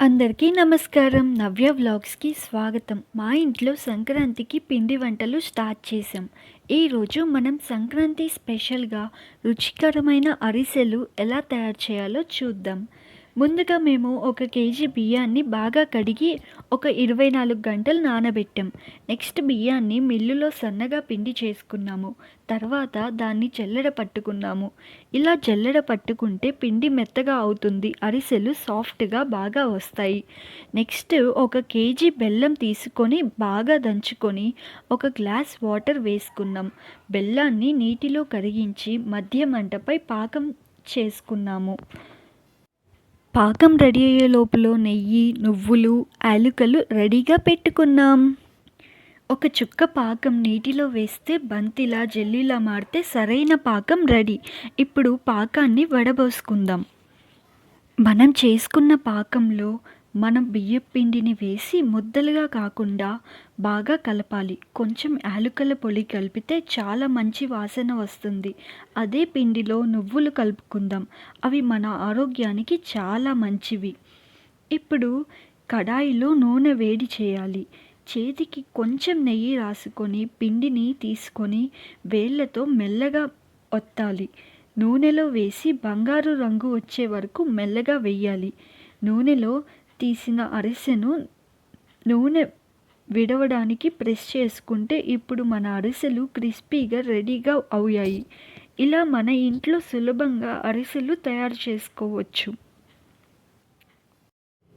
అందరికీ నమస్కారం. నవ్య వ్లాగ్స్కి స్వాగతం. మా ఇంట్లో సంక్రాంతికి పిండి వంటలు స్టార్ట్ చేసాం ఈరోజు మనం సంక్రాంతి స్పెషల్గా రుచికరమైన అరిసెలు ఎలా తయారు చేయాలో చూద్దాం. ముందుగా మేము ఒక కేజీ బియ్యాన్ని బాగా కడిగి ఒక ఇరవై నాలుగు గంటలు నానబెట్టాం. నెక్స్ట్ బియ్యాన్ని మిల్లులో సన్నగా పిండి చేసుకున్నాము. తర్వాత దాన్ని జల్లెడ పట్టుకున్నాము. ఇలా జల్లెడ పట్టుకుంటే పిండి మెత్తగా అవుతుంది అరిసెలు సాఫ్ట్గా బాగా వస్తాయి. నెక్స్ట్ ఒక కేజీ బెల్లం తీసుకొని బాగా దంచుకొని ఒక గ్లాస్ వాటర్ వేసుకున్నాం. బెల్లాన్ని నీటిలో కరిగించి మధ్య మంటపై పాకం చేసుకున్నాము. పాకం రెడీ అయ్యే లోపల నెయ్యి నువ్వులు యాలుకలు రెడీగా పెట్టుకున్నాం. ఒక చుక్క పాకం నీటిలో వేస్తే బంతిలా జెల్లీలా మారితే సరైన పాకం రెడీ. ఇప్పుడు పాకాన్ని వడబోసుకుందాం. మనం చేసుకున్న పాకంలో మనం బియ్యం పిండిని వేసి ముద్దలుగా కాకుండా బాగా కలపాలి. కొంచెం యాలుకల పొడి కలిపితే చాలా మంచి వాసన వస్తుంది. అదే పిండిలో నువ్వులు కలుపుకుందాం. అవి మన ఆరోగ్యానికి చాలా మంచివి. ఇప్పుడు కడాయిలో నూనె వేడి చేయాలి. చేతికి కొంచెం నెయ్యి రాసుకొని పిండిని తీసుకొని వేళ్ళతో మెల్లగా ఒత్తాలి. నూనెలో వేసి బంగారు రంగు వచ్చే వరకు మెల్లగా వెయ్యాలి నూనెలో తీసిన అరిసెను నూనె విడవడానికి ప్రెస్ చేసుకుంటే ఇప్పుడు మన అరిసెలు క్రిస్పీగా రెడీగా అయ్యాయి. ఇలా మన ఇంట్లో సులభంగా అరిసెలు తయారు చేసుకోవచ్చు.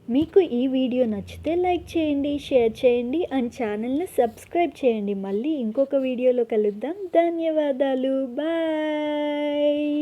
మీకు ఈ వీడియో నచ్చితే లైక్ చేయండి షేర్ చేయండి అండ్ ఛానల్ని సబ్స్క్రైబ్ చేయండి. మళ్ళీ ఇంకొక వీడియోలో కలుద్దాం. ధన్యవాదాలు. బాయ్.